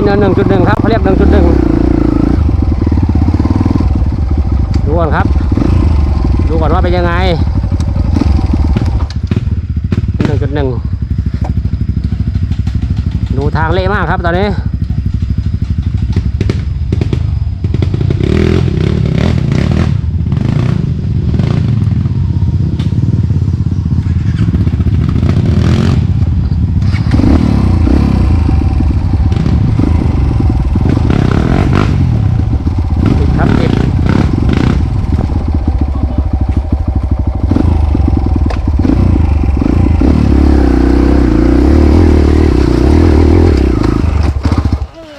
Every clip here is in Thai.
นี่เนินหนึ่งจุดหนึ่งครับเขาเรียกหนึ่งจุดหนึ่งดูก่อนครับ ดูก่อนว่าเป็นยังไงหนึ่งจุดหนึ่งดูทางเละมากครับตอนนี้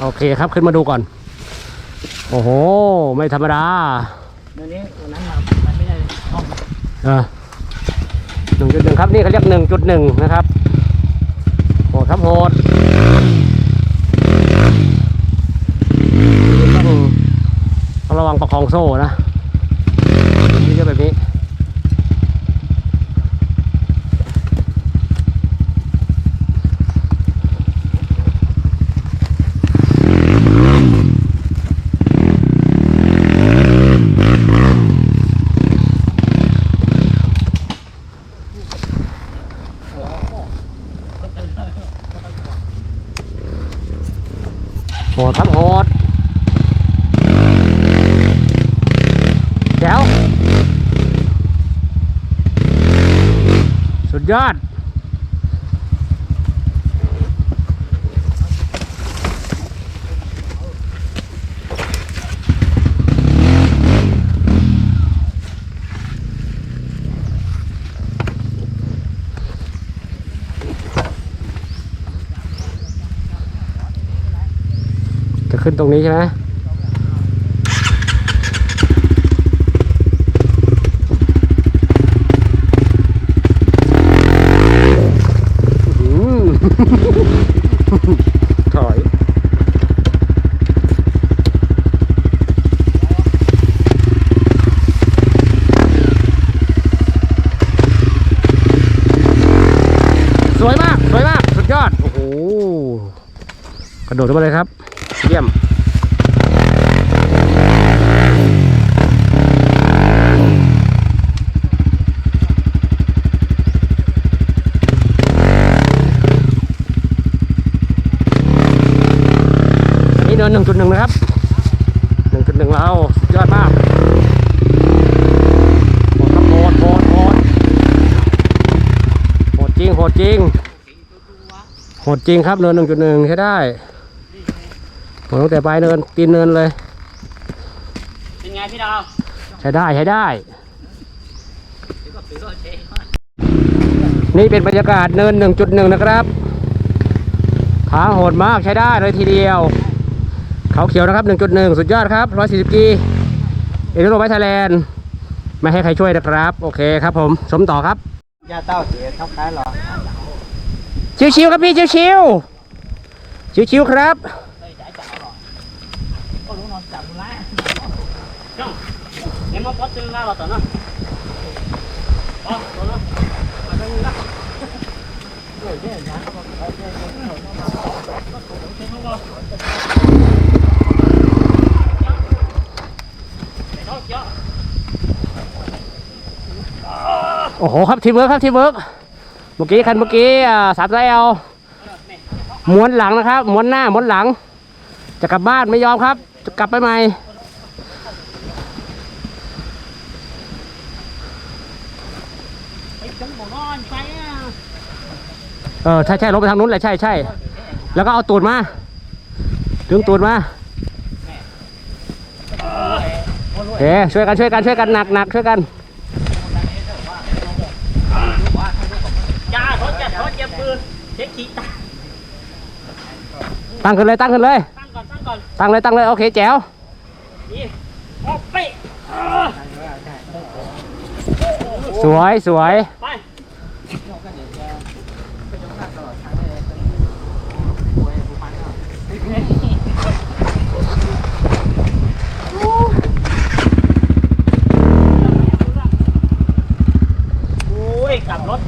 โอเคครับขึ้นมาดูก่อน โอ้โห ไม่ธรรมดาเดี๋ยวนี้วันนั้นมามันไม่ได้ห้องเออหนึ่งจุดหนึ่งครับนี่เขาเรียกหนึ่งจุดหนึ่งนะครับโหดครับโหดต้องต้องระวังประคองโซ่นะ โหดครับโหดแจ๋วสุดยอด ขึ้นตรงนี้ใช่ไหมอื้อหือถอยสวยมาก สวยมาก สุดยอด โอ้โห กระโดดขึ้นมาเลยครับ เยี่ยม อันนี้เดินหนึ่งจุดหนึ่งนะครับหนึ่งจุดหนึ่งเราสุดยอดมากโหดครับโหดโหดโหดโหดจริง โหดจริง โห ดจริงครับเนินหนึ่งจุดหนึ่งใช้ได้ผมตั้งแต่ปลายเนินตีนเนินเลย เป็นไงพี่ดาวใช้ได้ใช้ได้ถือว่าถือว่าเจ๊มากนี่เป็นบรรยากาศเนินหนึ่งจุดหนึ่งนะครับทางโหดมากใช้ได้เลยทีเดียว เขาเขียวนะครับหนึ่งจุดหนึ่งสุดยอดครับร้อยสี่สิบกีเอเดโรไบไทยแลนด์ไม่ให้ใครช่วยนะครับ โอเคครับผมชมต่อครับยาเต้าเสียท็อปท้ายหรอ ชิวๆครับพี่ชิวๆชิวๆครับเฮ้ยจ่ายจ่ายหรอก็รู้นอนจับมึงละจ้องเชียวเชียวเชียวเชียวเดี๋ยวเขาบโอ้โหครับทีเวิร์คครับทีเวิร์คเมื่อกี้คันเมื่อกี้อ่าสามไซเอลม้วนหลังนะครับม้วนหน้าม้วนหลัง จะกลับบ้านไม่ยอมครับ จะกลับไปใหม่เออใช่ใช่ลงไปทางนู้นแหละใช่ใช่แล้วก็เอาตูดมาดึงตูดมาโอเคช่วยกันช่วยกันช่วยกันหนักหนักช่วยกัน ยาทดจะทดเจ็บปืนเช็คขีตา ตั้งขึ้นเลยตั้งขึ้นเลย ตั้งก่อนตั้งก่อนตั้งเลยตั้งเลยโอเคแจ๋วนี่โอ้เป๊ะสวยสวย ไปโอ้ยกลับรถ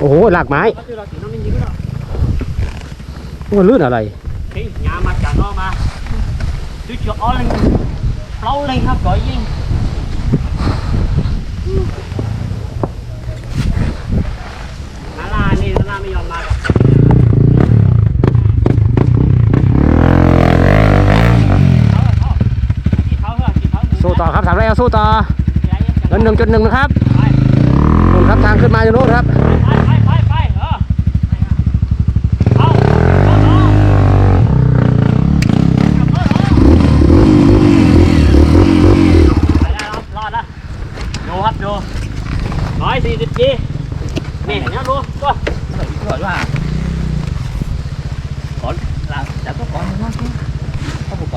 โอ้โหลากไม้มันลื่นอะไร thì nhà mặt cả nó mà tôi cho lên lâu lên ha gọi gì nó là đi nó làm bây giờ mà สู้ต่อครับสามร้อยเอาสู้ต่อเงินหนึ่งจุดหนึ่งนะครับครับทางขึ้นมาอยู่โน่นครับ ดูครับดูร้อยสี่สิบจีนี่เห็นยังดูตัว gọi là có là đã có có nhưng mà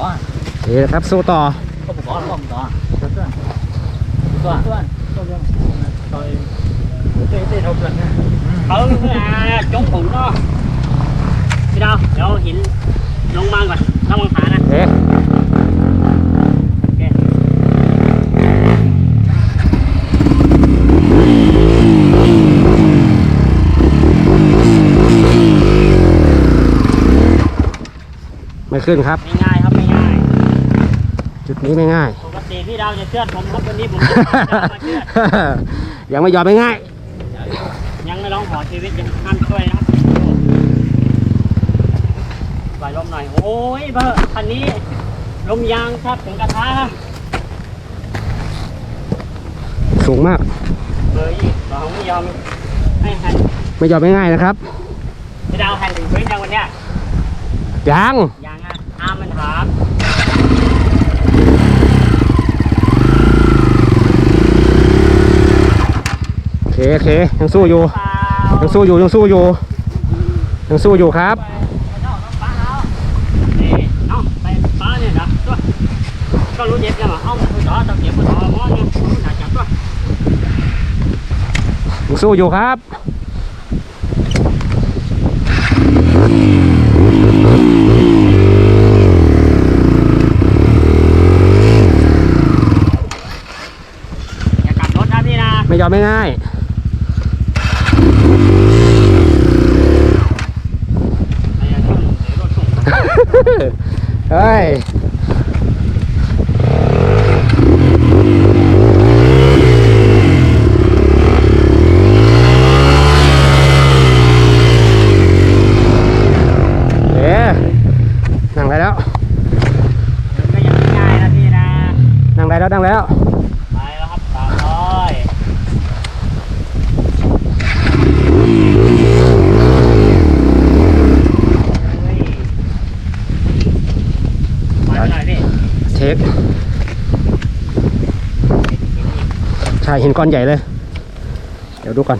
có นี่นะครับสู้ต่อ có một có là không có à Được chưa? Tuan, tuan, tuan, tuan. Rồi, tê tê thâu lần nha. เออจงผมก็พี่ดาวเดี๋ยวหินลงมาก่อนระวังขานะเอ๊ะโอเคไม่ขึ้นครับไม่ง่ายครับไม่ง่ายจุด นี้ไม่ง่ายปกติพี่ดาวจะเชื่อดผมครับวันนี้ผมจะมาเชื่อดยังไม่ยอมไม่ง่าย ยังไม่ร้องขอชีวิตยังห้ามช่วยนะครับปล่อยลมหน่อยโอ้ยเบอร์คันนี้ลมยางแทบถึงกระทะครับสูงมากเบอร์อีกเราไม่ยอมให้หันไม่ยอมไม่ง่ายนะครับพี่ดาวหันถึงพื้นยังวันเนี้ยยังยังอะอามันถาม โอเคโอเคยังสู้อยู่เปล่ายังสู้อยู่ยังสู้อยู่ยังสู้อยู่ครับนี่เอาไปป้าเนี่ยนะตัวก็รู้เย็บกันมาเอาไปต่อตะเกียบไปต่อมอเนี่ยรู้หนาจับตัวยังสู้อยู่ครับอย่ากลับรถนะพี่นะไม่ยอมไม่ง่าย อย่าชนเดี๋ยวรถส่ง เฮ้ย เอ๊ะนั่งได้แล้ว ก็ยังไม่ง่ายนะพี่นะ นั่งได้แล้วนั่งแล้ว ไปแล้วครับสามร้อยเฮ้ยมาหน่อยพี่ เช็คใช่เห็นก้อนใหญ่เลย เดี๋ยวดูก่อน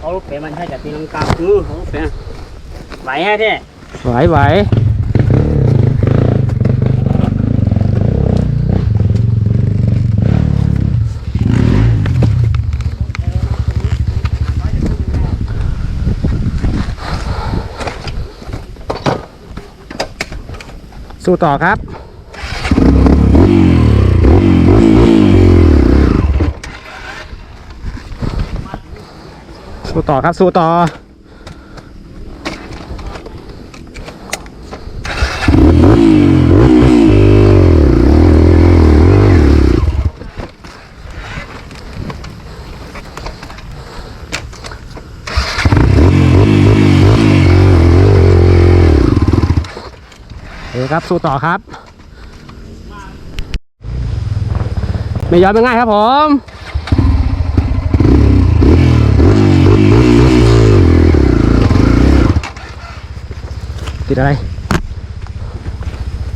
เอาลูกเป๋มันใช่จากตีลังกาคือเอาลูกเป๋ไหวฮะพี่ไหวไหว สู้ต่อครับ สู้ต่อครับ สู้ต่อ เคครับ สู้ต่อครับ ไม่ยอมไม่ง่ายครับผมติดอะไร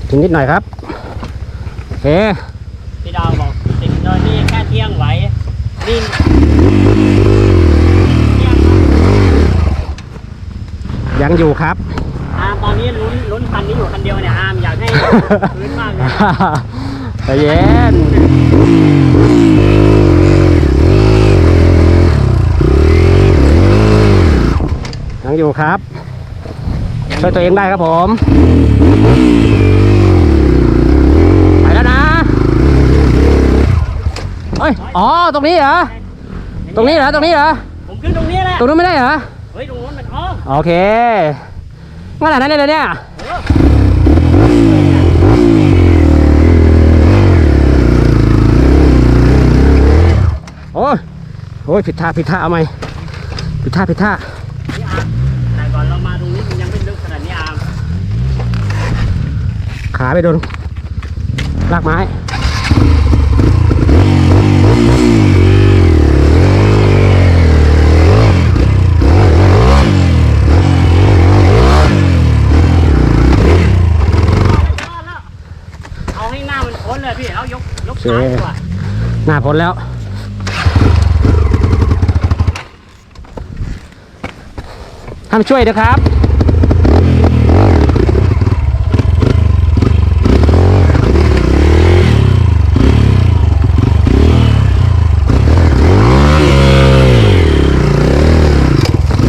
ถึงนิดหน่อยครับ โอเค พี่ดาวบอกติดเนินนี่แค่เที่ยงไหวนี่เที่ยงครับยังอยู่ครับ ที่อยู่คันเดียวเนี่ยอาร์มอยากให้พื้นมากเลยใจเย็นยังอยู่ครับ ช่วยตัวเองได้ครับผม ไปแล้วนะ เอ้ย อ๋อ ตรงนี้เหรอ ตรงนี้เหรอ ตรงนี้เหรอ ผมขึ้นตรงนี้แหละ ตรงนู้นไม่ได้เหรอ เฮ้ย ตรงนู้นมันอ๋อโอเคงั้นอะไรนั่นเลยเนี่ย โอ้ยโอ้ยผิดท่าผิดท่าเอาไหมผิดท่าผิดท่านี่อาร์มแต่ก่อนเรามาตรงนี้มันยังไม่ลึกขนาดนี้อาร์มขาไปโดนลากไม้เอาให้หน้ามันพ้นเลยพี่เอายกยกซ้ายดีกว่าหน้าพ้นแล้ว ทำช่วยนะครับ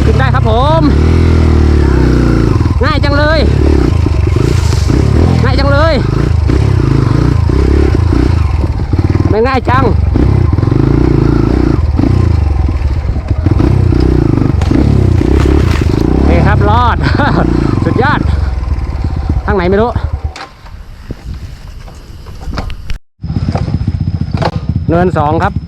ขึ้นได้ครับผม ง่ายจังเลย ง่ายจังเลย ไม่ง่ายจัง โอเคครับ รอด สุดยอด ทางไหน ไม่รู้เนินสองครับ